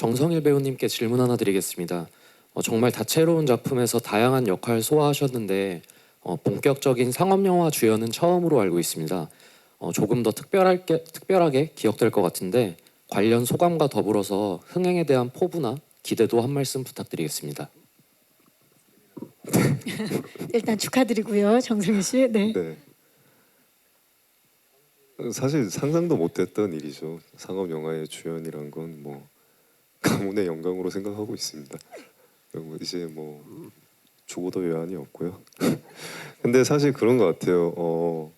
정성일 배우님께 질문 하나 드리겠습니다. 어, 정말 다채로운 작품에서 다양한 역할 소화하셨는데 어, 본격적인 상업 영화 주연은 처음으로 알고 있습니다. 어, 조금 더 특별하게, 특별하게 기억될 것 같은데 관련 소감과 더불어서 흥행에 대한 포부나 기대도 한 말씀 부탁드리겠습니다. 일단 축하드리고요, 정승희 씨. 네. 네. 사실 상상도 못했던 일이죠. 상업 영화의 주연이란 건 뭐 가문의 영광으로 생각하고 있습니다. 이제 뭐 죽어도 외환이 없고요. 근데 사실 그런 것 같아요. 어,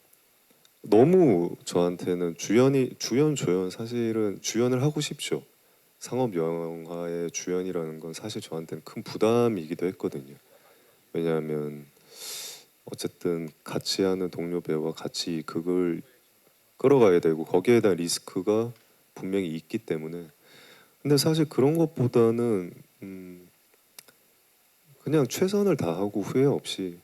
너무 저한테는 주연이 주연 조연 사실은 주연을 하고 싶죠. 상업 영화의 주연이라는 건 사실 저한테는 큰 부담이기도 했거든요. 왜냐하면 어쨌든 같이 하는 동료 배우와 같이 이 극을 끌어가야 되고 거기에 대한 리스크가 분명히 있기 때문에 근데 사실 그런 것보다는 음 그냥 최선을 다하고 후회 없이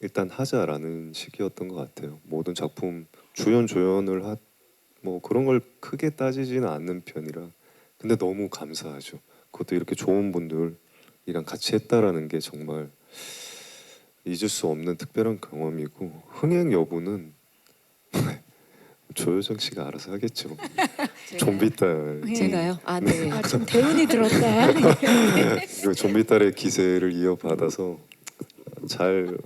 일단 하자라는 식이었던 것 같아요. 모든 작품 주연 조연을 하, 뭐 그런 걸 크게 따지지는 않는 편이라 근데 너무 감사하죠. 그것도 이렇게 좋은 분들이랑 같이 했다라는 게 정말 잊을 수 없는 특별한 경험이고 흥행 여부는 조효정 씨가 알아서 하겠죠. 좀비 딸, 네. 제가요? 아 네. 아, 좀 대운이 들었다. 그 좀비 딸의 기세를 이어받아서 잘.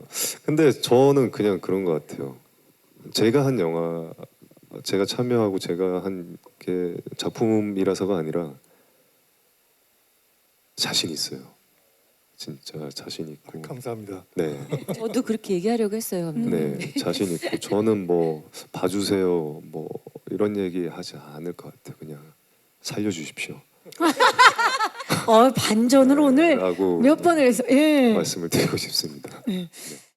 근데 저는 그냥 그런 것 같아요. 제가 한 영화, 제가 참여하고 제가 한 게 작품이라서가 아니라 자신 있어요. 진짜 자신 있고. 감사합니다. 네. 저도 그렇게 얘기하려고 했어요. 감독님. 네, 자신 있고 저는 뭐 봐주세요 뭐 이런 얘기 하지 않을 것 같아요. 그냥 살려주십시오. 어, 반전을 오늘 라고 몇 번을 해서 예. 말씀을 드리고 싶습니다.